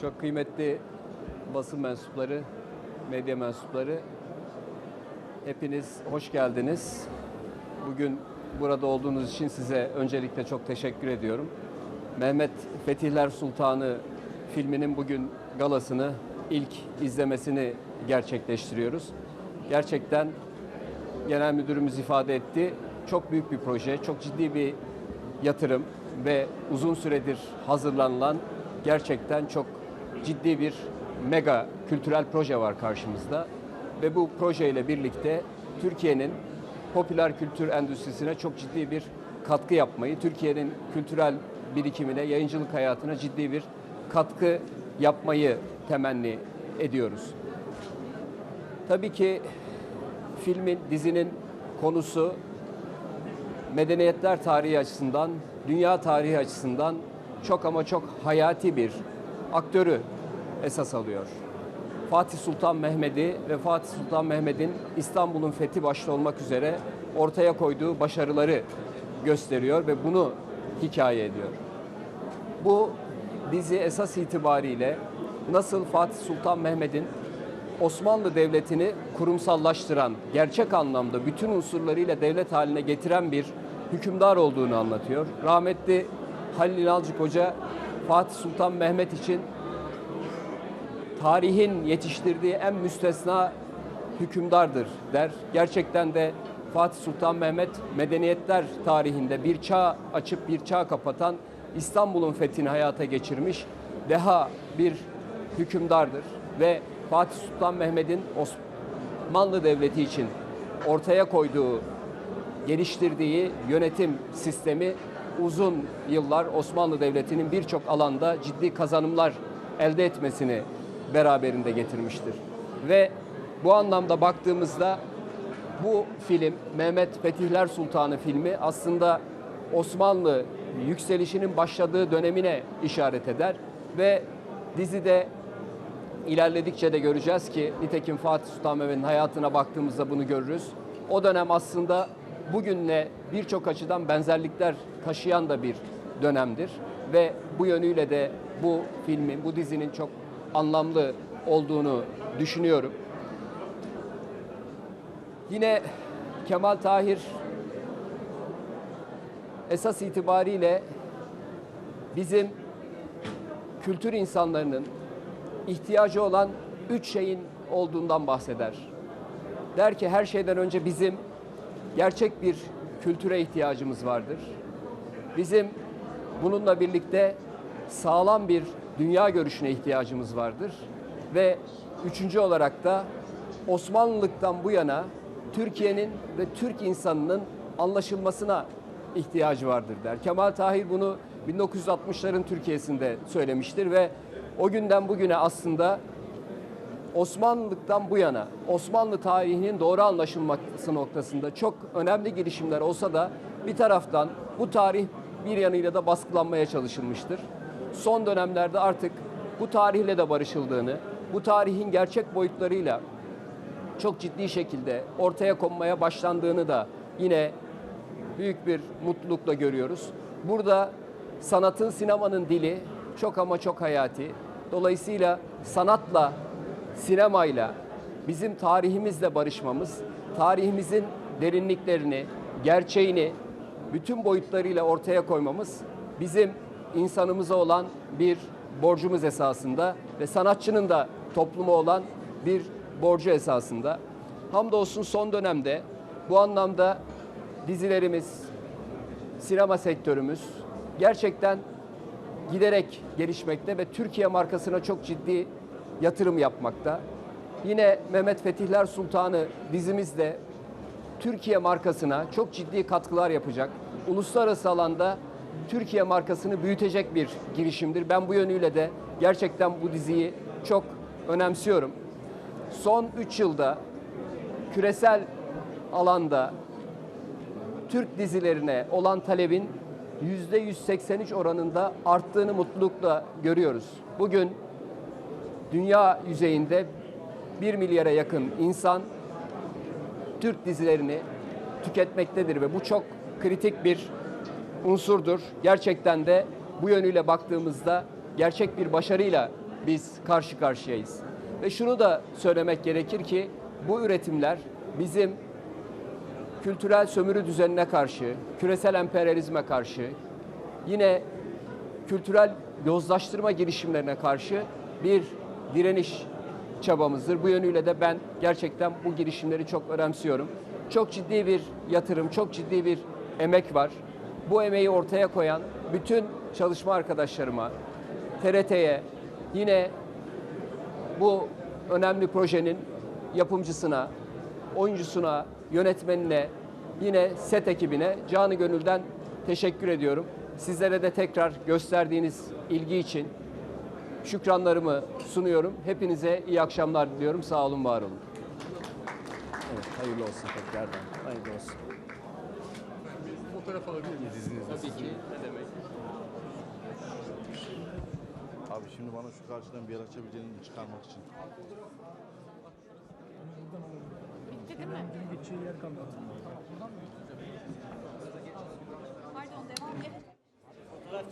Çok kıymetli basın mensupları, medya mensupları, hepiniz hoş geldiniz. Bugün burada olduğunuz için size öncelikle çok teşekkür ediyorum. Mehmet Fetihler Sultanı filminin bugün galasını, ilk izlemesini gerçekleştiriyoruz. Gerçekten genel müdürümüz ifade etti. Çok büyük bir proje, çok ciddi bir yatırım ve uzun süredir hazırlanılan gerçekten çok ciddi bir mega kültürel proje var karşımızda. Ve bu projeyle birlikte Türkiye'nin popüler kültür endüstrisine çok ciddi bir katkı yapmayı, Türkiye'nin kültürel birikimine, yayıncılık hayatına ciddi bir katkı yapmayı temenni ediyoruz. Tabii ki filmin, dizinin konusu medeniyetler tarihi açısından, dünya tarihi açısından çok ama çok hayati bir aktörü esas alıyor. Fatih Sultan Mehmet'i ve Fatih Sultan Mehmet'in İstanbul'un fethi başta olmak üzere ortaya koyduğu başarıları gösteriyor ve bunu hikaye ediyor. Bu dizi esas itibariyle nasıl Fatih Sultan Mehmet'in Osmanlı Devleti'ni kurumsallaştıran, gerçek anlamda bütün unsurlarıyla devlet haline getiren bir hükümdar olduğunu anlatıyor. Rahmetli Halil İnalcık Hoca Fatih Sultan Mehmet için tarihin yetiştirdiği en müstesna hükümdardır der. Gerçekten de Fatih Sultan Mehmet medeniyetler tarihinde bir çağ açıp bir çağ kapatan İstanbul'un fethini hayata geçirmiş deha bir hükümdardır ve Fatih Sultan Mehmet'in Osmanlı Devleti için ortaya koyduğu, geliştirdiği yönetim sistemi uzun yıllar Osmanlı Devleti'nin birçok alanda ciddi kazanımlar elde etmesini beraberinde getirmiştir. Ve bu anlamda baktığımızda bu film Mehmet Fetihler Sultanı filmi aslında Osmanlı yükselişinin başladığı dönemine işaret eder ve dizide ilerledikçe de göreceğiz ki nitekim Fatih Sultan Mehmet'in hayatına baktığımızda bunu görürüz. O dönem aslında bugünle birçok açıdan benzerlikler taşıyan da bir dönemdir ve bu yönüyle de bu filmin, bu dizinin çok anlamlı olduğunu düşünüyorum. Yine Kemal Tahir esas itibariyle bizim kültür insanlarının ihtiyacı olan üç şeyin olduğundan bahseder. Der ki her şeyden önce bizim gerçek bir kültüre ihtiyacımız vardır. Bizim bununla birlikte sağlam bir dünya görüşüne ihtiyacımız vardır. Ve üçüncü olarak da Osmanlılıktan bu yana Türkiye'nin ve Türk insanının anlaşılmasına ihtiyacı vardır der. Kemal Tahir bunu 1960'ların Türkiye'sinde söylemiştir ve o günden bugüne aslında Osmanlılıktan bu yana Osmanlı tarihinin doğru anlaşılması noktasında çok önemli girişimler olsa da bir taraftan bu tarih bir yanıyla da baskılanmaya çalışılmıştır. Son dönemlerde artık bu tarihle de barışıldığını, bu tarihin gerçek boyutlarıyla çok ciddi şekilde ortaya konmaya başlandığını da yine büyük bir mutlulukla görüyoruz. Burada sanatın, sinemanın dili çok ama çok hayati. Dolayısıyla sanatla, sinemayla bizim tarihimizle barışmamız, tarihimizin derinliklerini, gerçeğini bütün boyutlarıyla ortaya koymamız bizim insanımıza olan bir borcumuz esasında ve sanatçının da topluma olan bir borcu esasında. Hamdolsun son dönemde bu anlamda dizilerimiz, sinema sektörümüz gerçekten giderek gelişmekte ve Türkiye markasına çok ciddi yatırım yapmakta. Yine Mehmet Fetihler Sultanı dizimizde Türkiye markasına çok ciddi katkılar yapacak. Uluslararası alanda Türkiye markasını büyütecek bir girişimdir. Ben bu yönüyle de gerçekten bu diziyi çok önemsiyorum. Son 3 yılda küresel alanda Türk dizilerine olan talebin %183 oranında arttığını mutlulukla görüyoruz. Bugün dünya yüzeyinde 1 milyara yakın insan Türk dizilerini tüketmektedir ve bu çok kritik bir unsurdur. Gerçekten de bu yönüyle baktığımızda gerçek bir başarıyla biz karşı karşıyayız. Ve şunu da söylemek gerekir ki bu üretimler bizim kültürel sömürü düzenine karşı, küresel emperyalizme karşı, yine kültürel yozlaştırma girişimlerine karşı bir direniş çabamızdır. Bu yönüyle de ben gerçekten bu girişimleri çok önemsiyorum. Çok ciddi bir yatırım, çok ciddi bir emek var. Bu emeği ortaya koyan bütün çalışma arkadaşlarıma, TRT'ye, yine bu önemli projenin yapımcısına, oyuncusuna, yönetmenine, yine set ekibine canı gönülden teşekkür ediyorum. Sizlere de tekrar gösterdiğiniz ilgi için şükranlarımı sunuyorum. Hepinize iyi akşamlar diliyorum. Sağ olun, var olun. Evet, hayırlı olsun tekrardan. Hayırlı olsun. Fotoğraf alabilir miyiz izninizle? Tabii ki. Ne demek? Abi şimdi bana şu karşıdan bir yer açabileceğini çıkarmak için. Bitti değil mi? Pardon